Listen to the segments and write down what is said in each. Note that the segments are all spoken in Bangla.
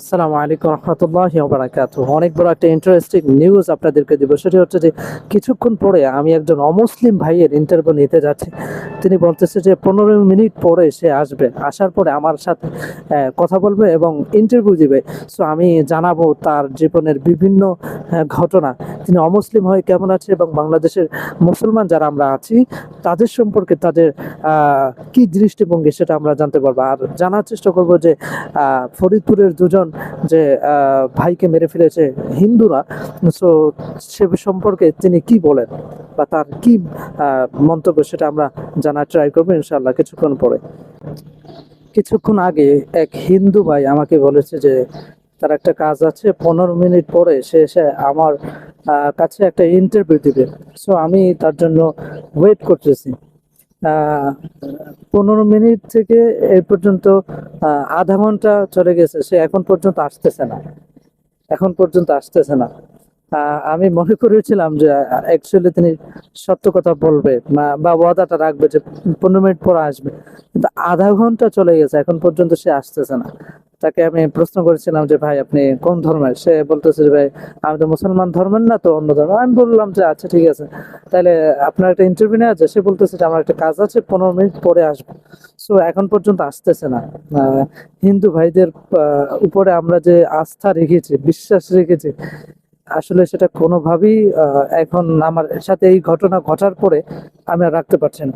আসসালামু আলাইকুম রহমতুল্লাহ বারাকাত অনেক বড় একটা ইন্টারেস্টিং নিউজ আপনাদেরকে দিব। সেটি হচ্ছে যে, কিছুক্ষণ পরে আমি একজন অমুসলিম ভাইয়ের ইন্টারভিউ নিতে যাচ্ছি। তিনি বলতেছে যে, পনেরো মিনিট পরে সে আসবে। আসার পরে আমার সাথে কথা বলবে এবং ইন্টারভিউ দিবে। সো আমি জানাব তার জীবনের বিভিন্ন ঘটনা। তিনি অমুসলিম হয়ে কেমন আছে এবং বাংলাদেশের মুসলমান যারা আমরা আছি, তাদের সম্পর্কে তাদের কি দৃষ্টিভঙ্গি সেটা আমরা জানতে পারব। আর জানার চেষ্টা করব যে ফরিদপুরের দুজন যে ভাইকে মেরে ফেলেছে হিন্দুরা সো সে সম্পর্কে তিনি কি বলেন বা তার কি মন্তব্য সেটা আমরা জানার ট্রাই করব ইনশাল্লাহ কিছুক্ষণ পরে। কিছুক্ষণ আগে এক হিন্দু ভাই আমাকে বলেছে যে তার একটা কাজ আছে, পনেরো মিনিট পরে সে এসে আমার কাছে একটা ইন্টারভিউ দিবে। সো আমি তার জন্য ওয়েট করতেছি। পনেরো মিনিট থেকে এই পর্যন্ত আধা ঘণ্টা চলে গেছে, সে এখন পর্যন্ত আসতেছে না। এখন পর্যন্ত আসতেছে না। আমি মনে করেছিলাম যে অ্যাকচুয়ালি তিনি সত্য কথা বলবে বা ওয়াদাটা রাখবে যে, পনেরো মিনিট পর আসবে। কিন্তু আধা ঘণ্টা চলে গেছে, এখন পর্যন্ত সে আসতেছে না। তাকে আমি প্রশ্ন করেছিলাম যে, ভাই, আপনি কোন ধর্মের? সে বলতেছে যে, ভাই, আমি তো মুসলমান ধর্মের না তো অন্য ধর্ম আমি বললাম যে আচ্ছা ঠিক আছে। তাহলে আপনার একটা ইন্টারভিউ নেওয়া আছে, সে বলতেছে যে, আমার একটা কাজ আছে, পনেরো মিনিট পরে আসব। সো এখন পর্যন্ত আসতেছে না। হিন্দু ভাইদের উপরে আমরা যে আস্থা রেখেছি, বিশ্বাস রেখেছি, আসলে সেটা কোনোভাবেই এখন আমার সাথে এই ঘটনা ঘটার পরে আমি আর রাখতে পারছি না।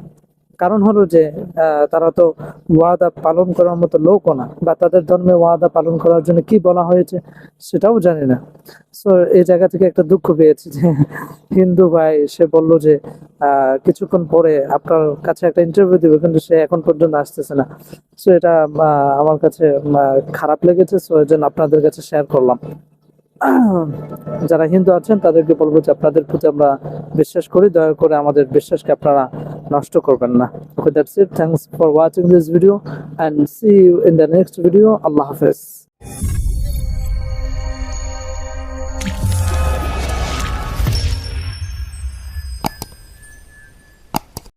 কারণ হলো যে তারা তো ওয়াদা পালন করার মতো লোকও না। বা তাদের ধর্মে ওয়াদা পালন করার জন্য কি বলা হয়েছে সেটাও জানি না। সো এই জায়গা থেকে একটা দুঃখ পেয়েছি যে হিন্দু ভাই, সে বলল যে কিছুক্ষণ পরে আপনার কাছে একটা ইন্টারভিউ দিবে, কিন্তু সে এখন পর্যন্ত আসতেছে না। সো এটা আমার কাছে খারাপ লেগেছে। সো এই জন্য আপনাদের কাছে শেয়ার করলাম। যারা হিন্দু আছেন, তাদেরকে বলব যে, আপনাদের প্রতি আমরা বিশ্বাস করি। দয়া করে আমাদের বিশ্বাসকে আপনারা নষ্ট করবেন না okay that's it thanks for watching this video and see you in the next video আল্লাহ হাফেজ